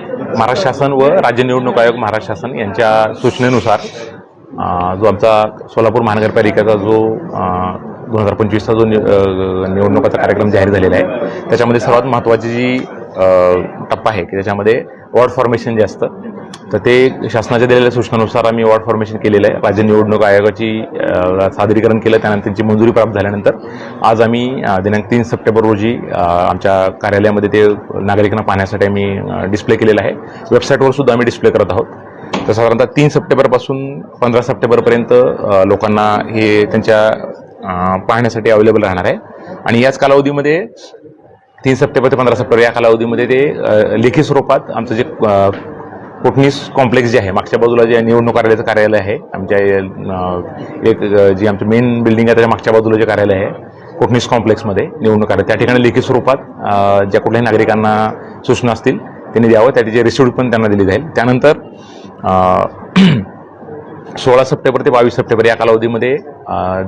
महाराष्ट्र शासन व राज्य निवडणूक आयोग महाराष्ट्र शासन यांच्या सूचनेनुसार जो आमचा सोलापूर महानगरपालिकेचा जो दोन हजार पंचवीसचा जो निवडणुकाचा कार्यक्रम जाहीर झालेला आहे त्याच्यामध्ये सर्वात महत्त्वाची जी टप्पा आहे की त्याच्यामध्ये वॉर्ड फॉर्मेशन जे असतं तर ते शासनाच्या दिलेल्या सूचनानुसार आम्ही वॉर्ड फॉर्मेशन केलेलं आहे. राज्य निवडणूक आयोगाची सादरीकरण केलं त्यानंतर त्यांची मंजुरी प्राप्त झाल्यानंतर आज आम्ही दिनांक तीन सप्टेंबर रोजी आमच्या कार्यालयामध्ये ते नागरिकांना पाहण्यासाठी आम्ही डिस्प्ले केलेलं आहे. वेबसाईटवर सुद्धा आम्ही डिस्प्ले करत आहोत. तर साधारणतः तीन सप्टेंबरपासून पंधरा सप्टेंबरपर्यंत लोकांना हे त्यांच्या पाहण्यासाठी अवेलेबल राहणार आहे. आणि याच कालावधीमध्ये तीन सप्टेंबर ते पंधरा सप्टेंबर या कालावधीमध्ये ते लेखी स्वरूपात आमचं जे कोटणीस कॉम्प्लेक्स जे आहे मागच्या बाजूला जे निवडणूक कार्यालयाचं कार्यालय आहे आमच्या एक जी आमचं मेन बिल्डिंग आहे त्याच्या मागच्या बाजूला जे कार्यालय आहे कोटणीस कॉम्प्लेक्समध्ये निवडणूक कार्यालय. त्या ठिकाणी लेखी स्वरूपात ज्या कुठल्याही नागरिकांना सूचना असतील त्यांनी द्यावं त्याची रिसिप्ट पण त्यांना दिली जाईल. त्यानंतर सोळा सप्टेंबर ते बावीस सप्टेंबर या कालावधीमध्ये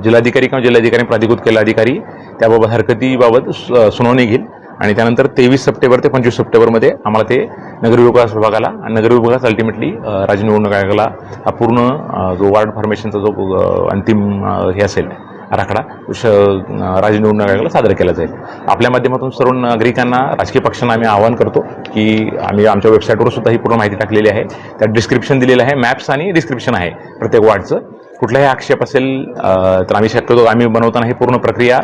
जिल्हाधिकारी किंवा जिल्हाधिकारी प्राधिकृत केलेला अधिकारी त्याबाबत हरकतीबाबत सु- सुनावणी घेईल. आणि त्यानंतर तेवीस सप्टेंबर ते पंचवीस सप्टेंबरमध्ये आम्हाला ते नगरविकास विभागाला आणि नगर विभागास अल्टिमेटली राज्य निवडणूक आयोगाला हा पूर्ण जो वार्ड फॉर्मेशनचा जो अंतिम हे असेल आराखडा श- राज्य निवडणूक आयोगाला सादर केला जाईल. आपल्या माध्यमातून सर्व नागरिकांना राजकीय पक्षांना आम्ही आवाहन करतो की आम्ही आमच्या वेबसाईटवर सुद्धा ही पूर्ण माहिती टाकलेली आहे. त्यात डिस्क्रिप्शन दिलेलं आहे मॅप्स आणि डिस्क्रिप्शन आहे प्रत्येक वार्डचं कुठलाही आक्षेप असेल तर आम्ही शक्यतो आम्ही बनवताना ही पूर्ण प्रक्रिया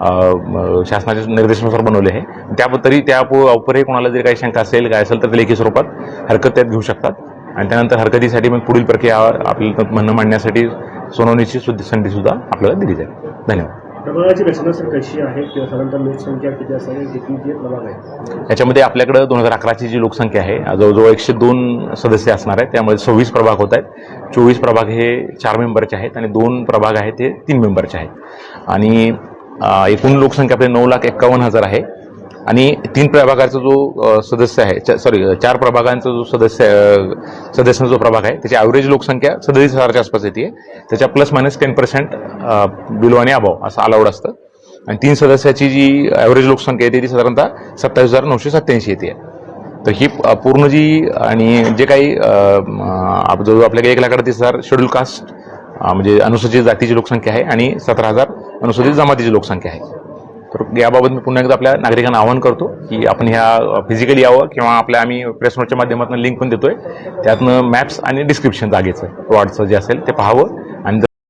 शासनाच्या निर्देशानुसार बनवली आहे. त्या तरी त्या उपरही कोणाला जरी काही शंका असेल काय असेल तर ते लेखी स्वरूपात हरकत त्यात घेऊ शकतात. आणि त्यानंतर हरकतीसाठी मग पुढील प्रक्रिया आपल्याला म्हणणं मांडण्यासाठी सुनावणीची सुद्धा संधी सुद्धा आपल्याला दिली जाईल. धन्यवाद. प्रभागाची रचना सर कशी आहे? किंवा साधारणतः लोकसंख्या किती असावी? किती प्रभाग आहे? याच्यामध्ये आपल्याकडं दोन हजार अकराची जी लोकसंख्या आहे जवळजवळ एकशे दोन सदस्य असणार आहेत. त्यामध्ये सव्वीस प्रभाग होत आहेत. चोवीस प्रभाग हे चार मेंबरचे आहेत आणि दोन प्रभाग आहेत ते तीन मेंबरचे आहेत. आणि एकूण लोकसंख्या आपली नऊ लाख एक्कावन्न हजार आहे. आणि तीन प्रभागाचा जो सदस्य आहे सॉरी चार प्रभागांचा जो सदस्य सदस्यांचा जो प्रभाग आहे त्याची ॲव्हरेज लोकसंख्या सदतीस हजारच्या आसपास येते. त्याच्या plus minus ten percent below आणि अभाव असं अलाउड असतं. आणि तीन सदस्याची जी ॲव्हरेज लोकसंख्या येते ती साधारणतः सत्तावीस हजार नऊशे सत्त्याऐंशी येते. तर ही पूर्ण जी आणि जे काही आप- जवळजवळ आपल्याकडे एक लाख अडतीस हजार शेड्यूल कास्ट म्हणजे अनुसूचित जातीची लोकसंख्या आहे आणि सतरा हजार अनुसूचित जमातीची लोकसंख्या आहे. तर याबाबत मी पुन्हा एकदा आपल्या नागरिकांना आवाहन करतो की आपण ह्या फिजिकली यावं किंवा आपल्या आम्ही प्रेस नोटच्या माध्यमातून लिंक पण देतोय. त्यातनं मॅप्स आणि डिस्क्रिप्शन जागेचं वॉर्डचं जे असेल ते पाहावं आणि